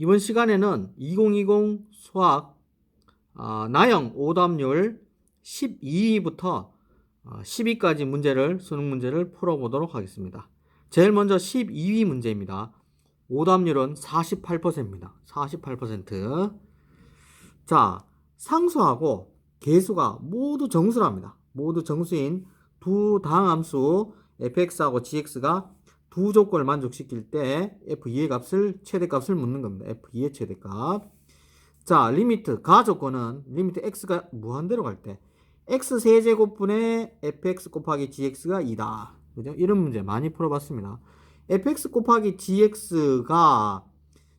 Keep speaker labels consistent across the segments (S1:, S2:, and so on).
S1: 이번 시간에는 2020 수학 아, 나형 오답률 12부터 10위까지 문제를 수능 문제를 풀어보도록 하겠습니다. 제일 먼저 12위 문제입니다. 오답률은 48%입니다. 48%. 자, 상수하고 개수가 모두 정수랍니다. 모두 정수인 두 다항함수 fx하고 gx가 두 조건을 만족시킬 때 f2의 값을 최대값을 묻는 겁니다. f2의 최대값. 자, 리미트 가 조건은 리미트 x가 무한대로 갈 때 x 세제곱분의 fx 곱하기 gx가 2다. 그죠? 이런 문제 많이 풀어봤습니다. fx 곱하기 gx가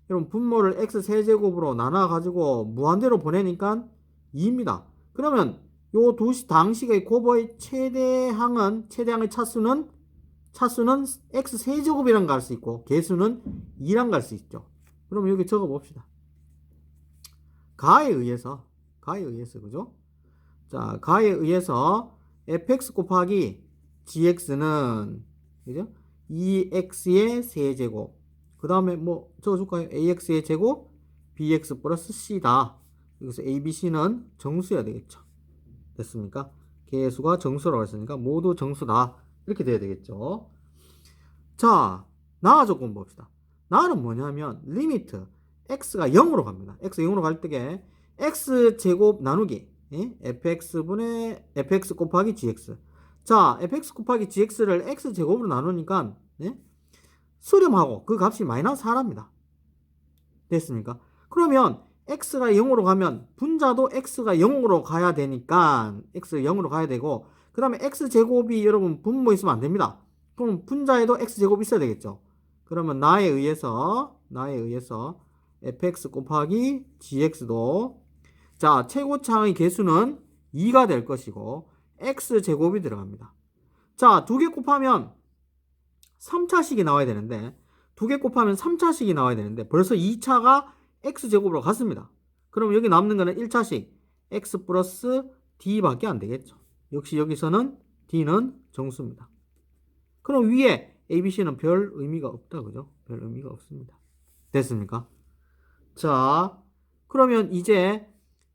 S1: 여러분 분모를 x 세제곱으로 나눠 가지고 무한대로 보내니까 2입니다. 그러면 요 두 당식의 곱의 최대항은 최대항의 차수는 차수는 x 세제곱이랑 갈 수 있고 개수는 2랑 갈 수 있죠. 그럼 여기 적어 봅시다. 가에 의해서 가에 의해서 그죠? 자, 가에 의해서 fx 곱하기 gx는 그죠? 2x의 세제곱 그 다음에 뭐 적어줄까요? ax의 제곱 bx 플러스 c다. 여기서 a, b, c는 정수여야 되겠죠. 됐습니까? 개수가 정수라고 했으니까 모두 정수다. 이렇게 돼야 되겠죠. 자, 나와 조건 봅시다. 나는 뭐냐면 리미트 x가 0으로 갑니다. x 0으로 갈 때에 x 제곱 나누기 예? fx분의 fx 곱하기 gx. 자, fx 곱하기 gx를 x 제곱으로 나누니까 예? 수렴하고 그 값이 마이너스 4랍니다. 됐습니까? 그러면 x가 0으로 가면 분자도 x가 0으로 가야 되니까 x가 0으로 가야 되고 그 다음에 x제곱이 여러분 분모 있으면 안 됩니다. 그럼 분자에도 x제곱이 있어야 되겠죠. 그러면 나에 의해서 나에 의해서 fx 곱하기 gx도 자 최고차의 개수는 2가 될 것이고 x제곱이 들어갑니다. 자 두 개 곱하면 3차식이 나와야 되는데 두 개 곱하면 3차식이 나와야 되는데 벌써 2차가 x제곱으로 갔습니다. 그럼 여기 남는 거는 1차식 x 플러스 d밖에 안 되겠죠. 역시 여기서는 d는 정수입니다. 그럼 위에 abc는 별 의미가 없다 그죠? 별 의미가 없습니다. 됐습니까? 자 그러면 이제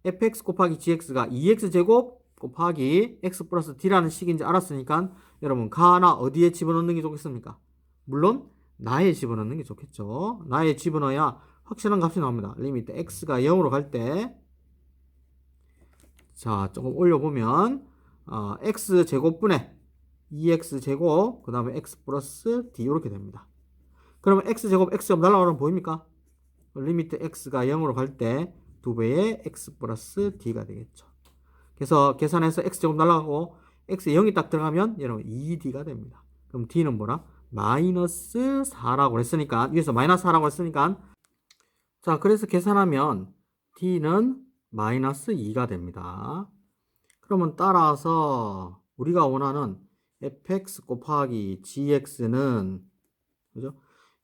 S1: fx 곱하기 gx가 2x제곱 곱하기 x 플러스 d라는 식인지 알았으니까 여러분 가나 어디에 집어넣는 게 좋겠습니까? 물론 나에 집어넣는 게 좋겠죠. 나에 집어넣어야 확실한 값이 나옵니다. 리미트 x가 0으로 갈 때 자, 조금 올려보면 어, x 제곱분의 2x 제곱 그 다음에 x 플러스 d 이렇게 됩니다. 그러면 x 제곱 x 제곱 날라가면 보입니까? 리미트 x가 0으로 갈때두 배의 x 플러스 d가 되겠죠. 그래서 계산해서 x 제곱 날라가고 x 0이 딱 들어가면 여러분 2d가 됩니다. 그럼 d는 뭐라? 마이너스 4라고 했으니까 위에서 마이너스 4라고 했으니까 자 그래서 계산하면 d는 마이너스 2가 됩니다. 그러면 따라서 우리가 원하는 fx 곱하기 gx는 그죠?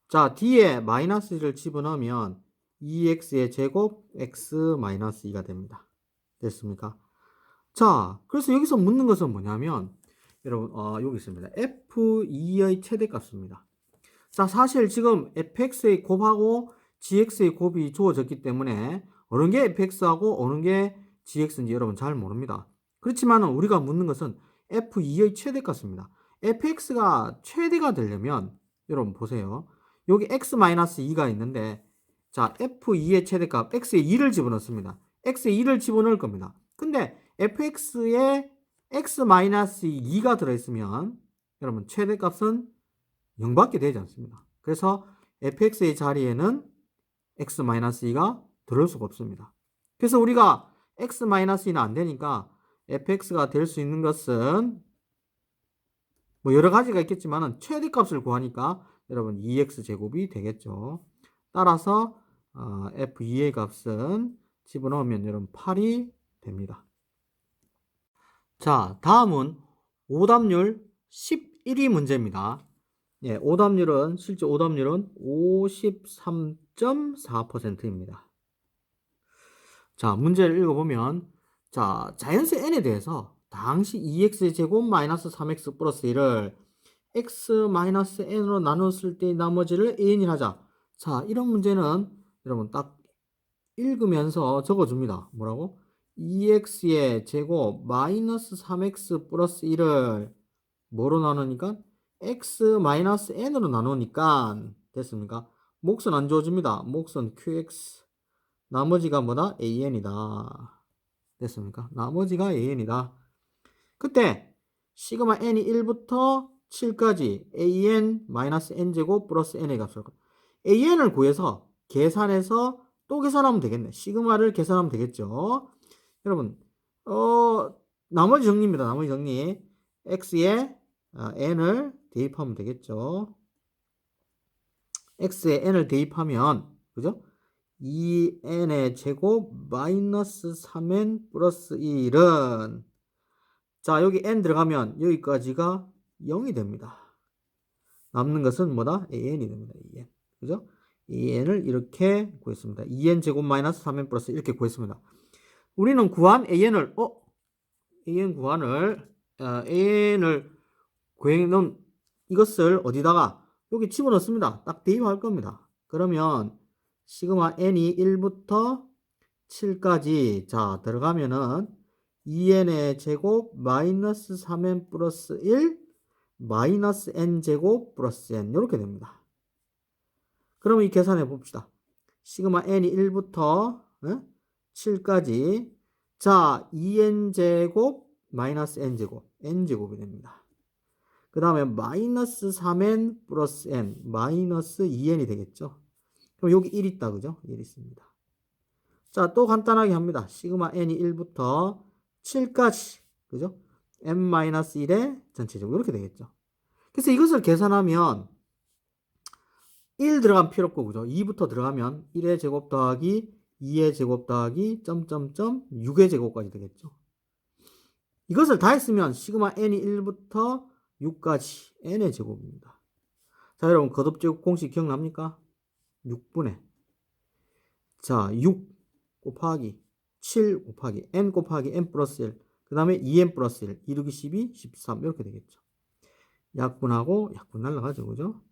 S1: 자 d에 마이너스 1을 집어넣으면 2x의 제곱 x 마이너스 2가 됩니다. 됐습니까? 자 그래서 여기서 묻는 것은 뭐냐면 여러분 어, 여기 있습니다. f2의 최대값입니다. 자 사실 지금 fx의 곱하고 gx의 곱이 주어졌기 때문에 어느 게 fx하고 어느 게 gx인지 여러분 잘 모릅니다. 그렇지만 우리가 묻는 것은 f2의 최대값입니다. fx가 최대가 되려면 여러분 보세요. 여기 x-2가 있는데 자 f2의 최대값 x에 2를 집어넣습니다. x에 2를 집어넣을 겁니다. 근데 fx에 x-2가 들어있으면 여러분 최대값은 0밖에 되지 않습니다. 그래서 fx의 자리에는 x-2가 들어올 수가 없습니다. 그래서 우리가 x-2는 안 되니까 fx가 될 수 있는 것은 뭐 여러 가지가 있겠지만 최대값을 구하니까 여러분 2x 제곱이 되겠죠. 따라서 어, f2의 값은 집어넣으면 여러분 8이 됩니다. 자, 다음은 오답률 11위 문제입니다. 예, 오답률은 실제 오답률은 53.4%입니다. 자, 문제를 읽어보면 자, 자연수 n에 대해서 당시 2x 제곱 마이너스 3x 플러스 1을 x 마이너스 n으로 나눴을 때 나머지를 an이라 하자. 자, 이런 문제는 여러분 딱 읽으면서 적어줍니다. 뭐라고? 2x의 제곱 마이너스 3x 플러스 1을 뭐로 나누니까? x 마이너스 n으로 나누니까 됐습니까? 몫은 안 주어집니다. 몫은 qx 나머지가 뭐다? an이다. 됐습니까? 나머지가 an이다. 그때 시그마 n이 1부터 7까지 an 마이너스 n제곱 플러스 n의 값을 an을 구해서 계산해서 또 계산하면 되겠네. 시그마를 계산하면 되겠죠. 여러분, 어, 나머지 정리입니다. 나머지 정리. x에 아, n을 대입하면 되겠죠. x에 n을 대입하면, 그죠? 2n의 제곱 마이너스 3n 플러스 1은 자, 여기 n 들어가면 여기까지가 0이 됩니다. 남는 것은 뭐다? an이 됩니다. an. 그죠? an을 이렇게 구했습니다. 2n 제곱 마이너스 3n 플러스 이렇게 구했습니다. 우리는 구한 an을 어? an 구한을 어, an을 구해놓은 이것을 어디다가 여기 집어넣습니다. 딱 대입할 겁니다. 그러면 시그마 n이 1부터 7까지 자 들어가면은 2n의 제곱 마이너스 3n 플러스 1 마이너스 n 제곱 플러스 n 이렇게 됩니다. 그러면 이 계산해 봅시다. 시그마 n이 1부터 7까지 자 2n 제곱 마이너스 n 제곱 n 제곱이 됩니다. 그 다음에 마이너스 3n 플러스 n 마이너스 2n이 되겠죠. 그럼 여기 1 있다 그죠? 1 있습니다. 자 또 간단하게 합니다. 시그마 n이 1부터 7까지 그죠? n-1의 전체적으로 이렇게 되겠죠. 그래서 이것을 계산하면 1 들어가면 필요 없고 그죠? 2부터 들어가면 1의 제곱 더하기 2의 제곱 더하기 점점점 6의 제곱까지 되겠죠. 이것을 다 했으면 시그마 n이 1부터 6까지 n의 제곱입니다. 자 여러분 거듭제곱 공식 기억납니까? 6분의 자 6 곱하기 7 곱하기 n 곱하기 n 플러스 1, 그 다음에 2n 플러스 1, 2 6이 12, 13 이렇게 되겠죠. 약분하고 약분 날라가죠. 그죠?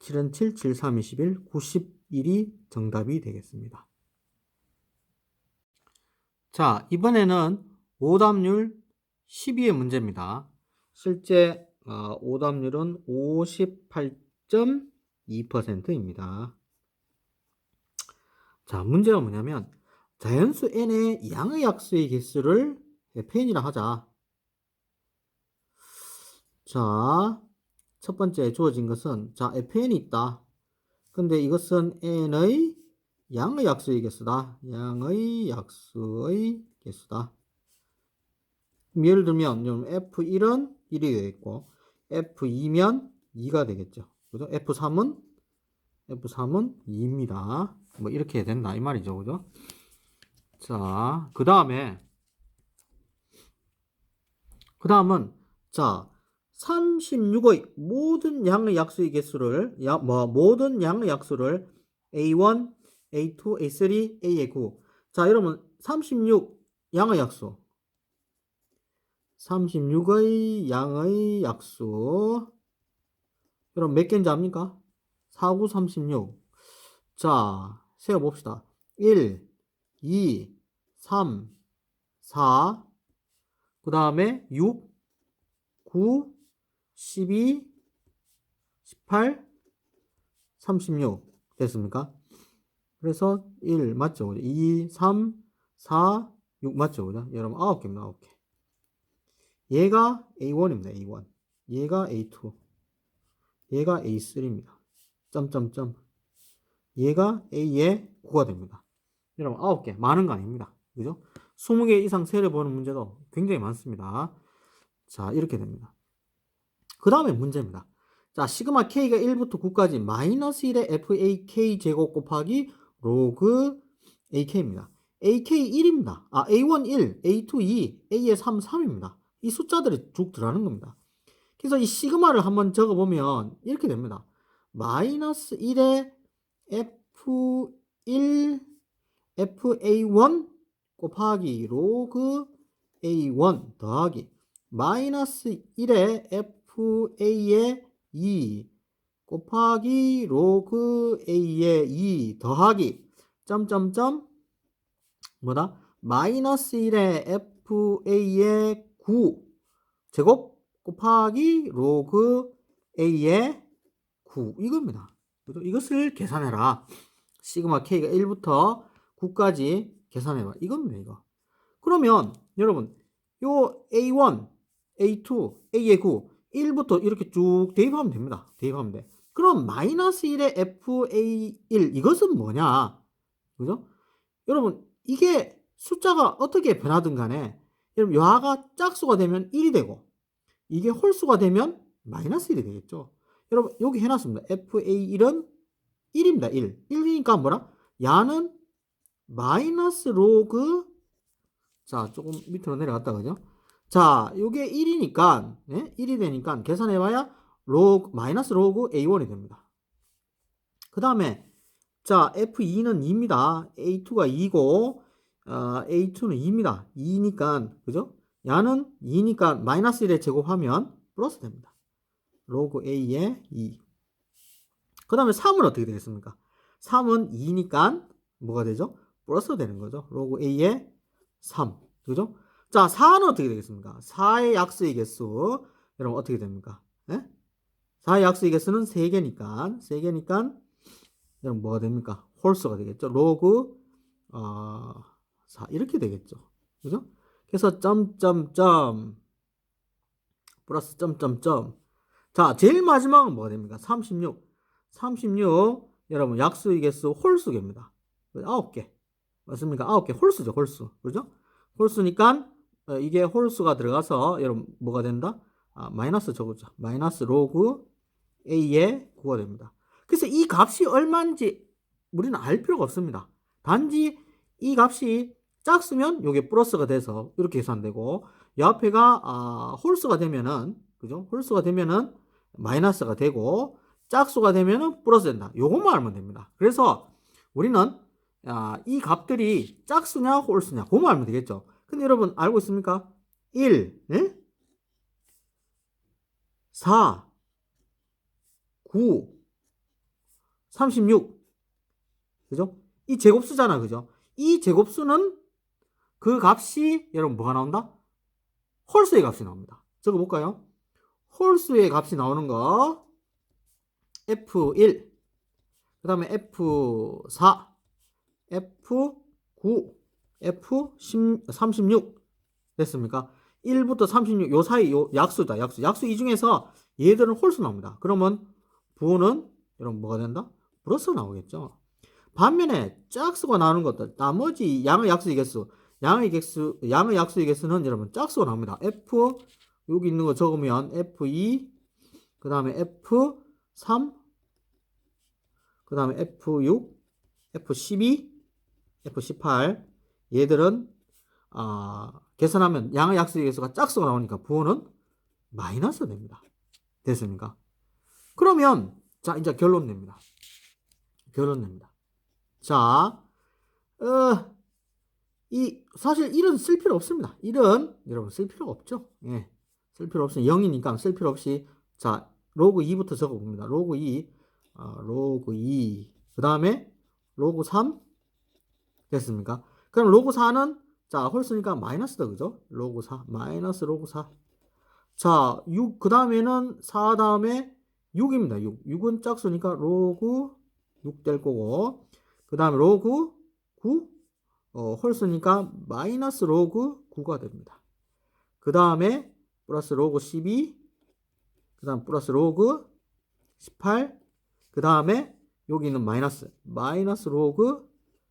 S1: 7은 7, 7, 3, 21, 91이 정답이 되겠습니다. 자, 이번에는 오답률 12의 문제입니다. 실제 어, 오답률은 58.2%입니다. 자, 문제가 뭐냐면 자연수 n의 양의 약수의 개수를 fn이라 하자. 자, 첫 번째 주어진 것은 자, fn이 있다. 근데 이것은 n의 양의 약수의 개수다. 양의 약수의 개수다. 예를 들면 f1은 1이 되겠고 f2면 2가 되겠죠. 그죠? f3은 f3은 2입니다. 뭐 이렇게 된다 이 말이죠. 그죠? 자, 그 다음에, 그 다음은, 자, 36의 모든 양의 약수의 개수를, 야, 뭐, 모든 양의 약수를 A1, A2, A3, A의 9. 자, 여러분, 36 양의 약수. 36의 양의 약수. 여러분, 몇 개인지 압니까? 4, 9, 36. 자, 세어봅시다. 1, 2, 3, 4, 그 다음에 6, 9, 12, 18, 36 됐습니까? 그래서 1 맞죠? 2, 3, 4, 6 맞죠? 그죠? 여러분 9개입니다. 9개. 얘가 A1입니다. A1. 얘가 A2. 얘가 A3입니다. 점점점. 얘가 A의 9가 됩니다. 여러분 9개 많은 거 아닙니다. 그죠? 20개 이상 세를 보는 문제도 굉장히 많습니다. 자 이렇게 됩니다. 그 다음에 문제입니다. 자 시그마 k가 1부터 9까지 마이너스 1의 fak 제곱 곱하기 로그 ak입니다. ak 1입니다. 아 a1 1, a2 2, a에 3 3입니다. 이 숫자들이 쭉 들어가는 겁니다. 그래서 이 시그마를 한번 적어보면 이렇게 됩니다. 마이너스 1의 f1 fa1 곱하기 로그 a1 더하기 마이너스 1의 fa의 2 곱하기 로그 a의 2 더하기 점점점 뭐다? 마이너스 1의 FA의 9 제곱 곱하기 로그 A의 9 이겁니다. 이것을 계산해라. 시그마 K가 1부터 9까지 계산해봐. 이겁니다, 이거. 그러면 여러분 요 A1, A2, A의 9 1부터 이렇게 쭉 대입하면 됩니다. 대입하면 돼. 그럼 마이너스 1의 FA1 이것은 뭐냐? 그죠? 여러분 이게 숫자가 어떻게 변하든 간에 여러분 여하가 짝수가 되면 1이 되고 이게 홀수가 되면 마이너스 1이 되겠죠. 여러분 여기 해놨습니다. FA1은 1입니다. 1. 1이니까 뭐라? 야는 마이너스 로그 자 조금 밑으로 내려갔다 그죠? 자 요게 1이니까 예? 1이 되니까 계산해봐야 로그 마이너스 로그 A1이 됩니다. 그 다음에 자 F2는 2입니다. A2가 2고 어, A2는 2입니다. 2니까 그죠? 야는 2니까 마이너스 1에 제곱하면 플러스 됩니다. 로그 A의 2. 그 다음에 3은 어떻게 되겠습니까? 3은 2니까 뭐가 되죠? 플러스 되는 거죠. 로그 A의 3. 그죠? 자, 4는 어떻게 되겠습니까? 4의 약수의 개수. 여러분 어떻게 됩니까? 예? 4의 약수의 개수는 3개니까 3개니까 여러분 뭐가 됩니까? 홀수가 되겠죠. 로그 어, 4 이렇게 되겠죠. 그죠? 그래서 점점점 플러스 점점점 자, 제일 마지막은 뭐가 됩니까? 36. 36 여러분 약수의 개수 홀수 개입니다. 9개. 맞습니까? 9개 홀수죠, 홀수. 그죠? 홀수니까 어, 이게 홀수가 들어가서 여러분 뭐가 된다? 아, 마이너스 적었죠. 마이너스 로그 a의 9가 됩니다. 그래서 이 값이 얼마인지 우리는 알 필요가 없습니다. 단지 이 값이 짝수면 이게 플러스가 돼서 이렇게 계산되고 옆에가 아, 홀수가 되면은 그죠? 홀수가 되면은 마이너스가 되고 짝수가 되면은 플러스 된다. 요것만 알면 됩니다. 그래서 우리는 아, 이 값들이 짝수냐 홀수냐 그것만 알면 되겠죠. 근데 여러분 알고 있습니까? 1, 네? 4, 9, 36 그죠? 이 제곱수잖아 그죠? 이 제곱수는 그 값이 여러분 뭐가 나온다? 홀수의 값이 나옵니다. 적어볼까요? 홀수의 값이 나오는 거 F1 그 다음에 F4 F9 F36 됐습니까? 1부터 36 요 사이 요 약수다 약수 약수 이 중에서 얘들은 홀수 나옵니다. 그러면 부호는 여러분 뭐가 된다? 플러스 나오겠죠. 반면에 짝수가 나오는 것들 나머지 양의 약수의 개수 양의 개수 양의 약수의 개수는 여러분 짝수가 나옵니다. F 여기 있는 거 적으면 F2 그 다음에 F3 그 다음에 F6 F12 F18 얘들은 아, 계산하면 양의 약수의 개수가 짝수가 나오니까 부호는 마이너스 됩니다. 됐습니까? 그러면 자 이제 결론 냅니다. 결론 냅니다. 자, 어, 이 사실 1은 쓸 필요 없습니다. 1은 여러분 쓸 필요 없죠. 예, 쓸 필요 없으니 0이니까 쓸 필요 없이 자 로그 2부터 적어봅니다. 로그 2, 어, 로그 2, 그 다음에 로그 3 됐습니까? 그럼 로그 4는 자 홀수니까 마이너스다 그죠? 로그 4 마이너스 로그 4 자, 6, 그 다음에는 4 다음에 6입니다. 6. 6은 짝수니까 로그 6 될 거고, 그 다음에 로그 9, 어, 홀수니까 마이너스 로그 9가 됩니다. 그 다음에 플러스 로그 12, 그 다음 플러스 로그 18, 그 다음에 여기는 마이너스, 마이너스 로그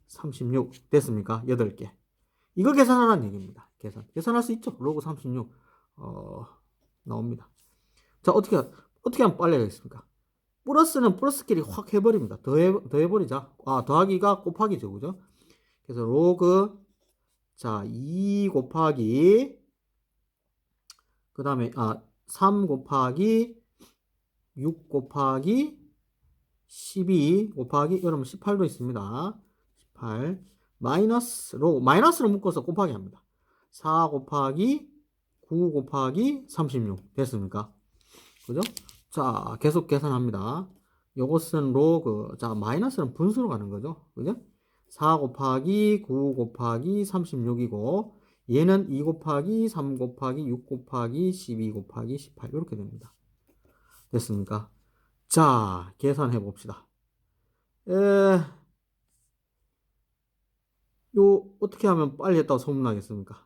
S1: 36 됐습니까? 8개. 이거 계산하라는 얘기입니다. 계산. 계산할 수 있죠? 로그 36. 어, 나옵니다. 자, 어떻게, 어떻게 하면 빨리 하겠습니까? 플러스는 플러스끼리 확 해버립니다. 더해, 더해버리자. 아, 더하기가 곱하기죠. 그죠? 그래서 로그, 자, 2 곱하기, 그 다음에, 아, 3 곱하기, 6 곱하기, 12 곱하기, 여러분 18도 있습니다. 18. 마이너스, 로, 마이너스로 묶어서 곱하기 합니다. 4 곱하기, 9 곱하기 36 됐습니까? 그죠? 자, 계속 계산합니다. 요것은 로그, 자, 마이너스는 분수로 가는 거죠. 그죠? 4 곱하기 9 곱하기 36이고 얘는 2 곱하기 3 곱하기 6 곱하기 12 곱하기 18 이렇게 됩니다. 됐습니까? 자, 계산해 봅시다. 에, 요 어떻게 하면 빨리 했다고 소문나겠습니까?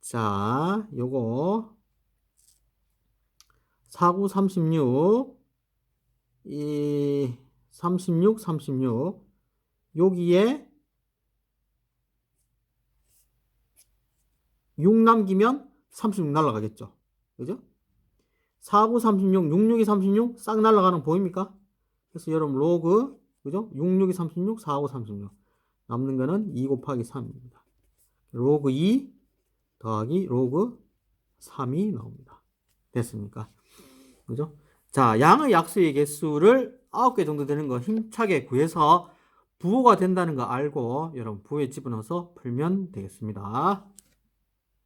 S1: 자, 요거 49, 36, 이 36, 36 여기에 6 남기면 36 날라가겠죠. 그죠? 49, 36, 66이 36 싹 날라가는 거 보입니까? 그래서 여러분 로그 그죠? 66이 36, 49, 36 남는 거는 2 곱하기 3입니다. 로그 2 더하기 로그 3이 나옵니다. 됐습니까? 그죠? 자, 양의 약수의 개수를 9개 정도 되는 거 힘차게 구해서 부호가 된다는 거 알고 여러분 부호에 집어넣어서 풀면 되겠습니다.